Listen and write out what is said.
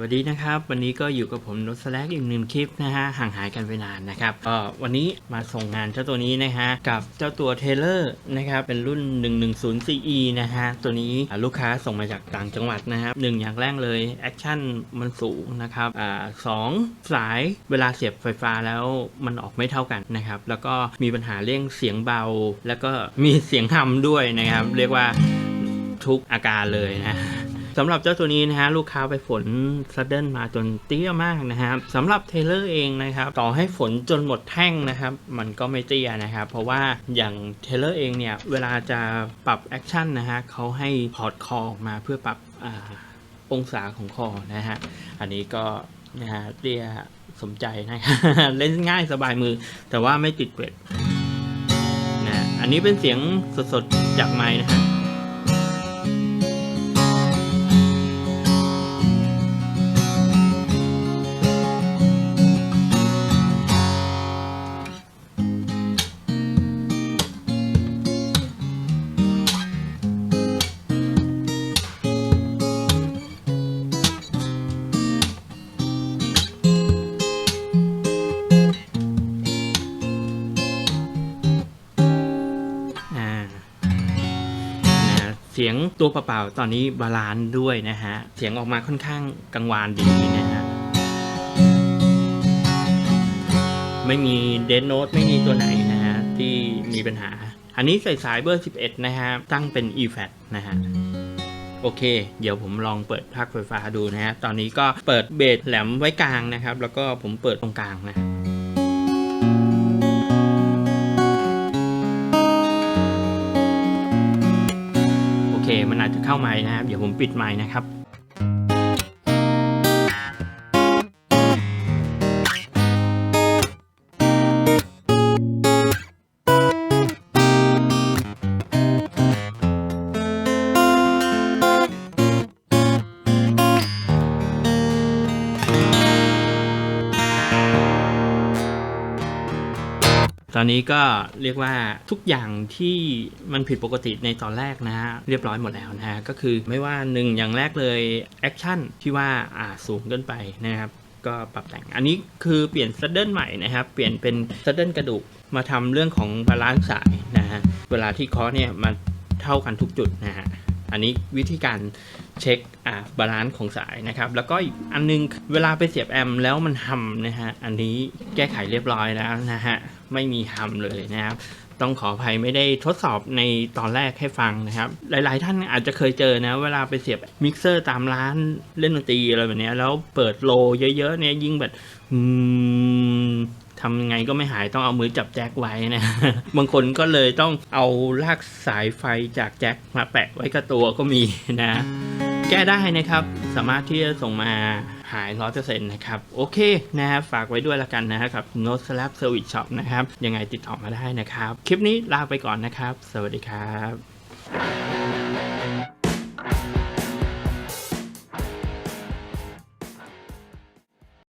วัสดีนะครับ วันนี้ก็อยู่กับผมนศแลกอีกหนึ่งคลิปนะฮะห่างหายกันไปนานนะครับก็วันนี้มาส่งงานเจ้าตัวนี้นะฮะกับเจ้าตัวเทเลอร์นะครับเป็นรุ่น 110 CE นะฮะตัวนี้ลูกค้าส่งมาจากต่างจังหวัดนะครับหนึ่งอย่างแรกเลยแอคชั่นมันสูงนะครับอ่าสองสายเวลาเสียบไฟฟ้าแล้วมันออกไม่เท่ากันนะครับแล้วก็มีปัญหาเรื่องเสียงเบา แล้วก็มีเสียงหำด้วยนะครับ เรียกว่าทุกอาการเลยนะ สำหรับเจ้าตัวนี้นะฮะลูกค้าไปฝนซัดเดิลมาจนเตี้ยมากนะครับสำหรับเทเลอร์เองนะครับต่อให้ฝนจนหมดแท่งนะครับ มันก็ไม่เตี้ยนะครับ เพราะว่าอย่างเทเลอร์เองเนี่ยเวลาจะปรับแอคชั่นนะฮะเขาให้พอร์ตคอมาเพื่อปรับอองศาของคอนะฮะอันนี้ก็นะฮะเตี้ยสมใจนะเล่นง่ายสบายมือ แต่ว่าไม่ติดเกร็ดนะอันนี้เป็นเสียงสดๆจากไม้นะฮะ เสียงตัวเปล่าๆตอนนี้บาลานซ์ด้วยนะฮะ เสียงออกมาค่อนข้างกังวานดีนะฮะ ไม่มีเดนโน t ไม่มีตัวไหนนะฮะ ที่มีปัญหา อันนี้ใส่สายเบอร์ 11 นะฮะ ตั้งเป็น e-fat นะฮะ โอเค เดี๋ยวผมลองเปิดพักไฟฟ้าดูนะฮะ ตอนนี้ก็เปิดเบสแหลมไว้กลางนะครับ แล้วก็ผมเปิดตรงกลางนะโอ เค มันอาจจะเข้าไม้นะครับ เดี๋ยวผมปิดไม้นะครับ ตอนนี้ก็เรียกว่าทุกอย่างที่มันผิดปกติในตอนแรกนะฮะเรียบร้อยหมดแล้วนะฮะก็คือไม่ว่าหนึ่งอย่างแรกเลยแอคชั่นที่ว่าอ่าสูงเกินไปนะครับก็ปรับแต่งอันนี้คือเปลี่ยนซัดเดิลใหม่นะครับ เปลี่ยนเป็นซัดเดิลกระดูกมาทำเรื่องของบาลานซ์สายนะฮะเวลาที่คอเนี่ยมันเท่ากันทุกจุดนะฮะ อันนี้วิธีการเช็คอ่าบาลานซ์ของสายนะครับ แล้วก็อีกอันนึงเวลาไปเสียบแอมแล้วมันทำนะฮะ อันนี้แก้ไขเรียบร้อยแล้วนะฮะ ไม่มีทำเลยนะครับ ต้องขออภัยไม่ได้ทดสอบในตอนแรกให้ฟังนะครับ หลายๆ ท่านอาจจะเคยเจอนะ เวลาไปเสียบมิกเซอร์ตามร้านเล่นดนตรีอะไรแบบนี้แล้วเปิดโลเยอะๆเนี่ยยิ่งแบบอืม ทำยังไงก็ไม่หายต้องเอามือจับแจ็คไว้นะ บางคนก็เลยต้องเอาลากสายไฟจากแจ็คมาแปะไว้กับตัวก็มีนะ แก้ได้นะครับ สามารถที่จะส่งมาหายร้อยเปอร์เซ็นต์นะครับ โอเคนะครับฝากไว้ด้วยละกันนะครับ No Slap Service Shop นะครับ ยังไงติดต่อมาได้นะครับ คลิปนี้ลาไปก่อนนะครับ สวัสดีครับ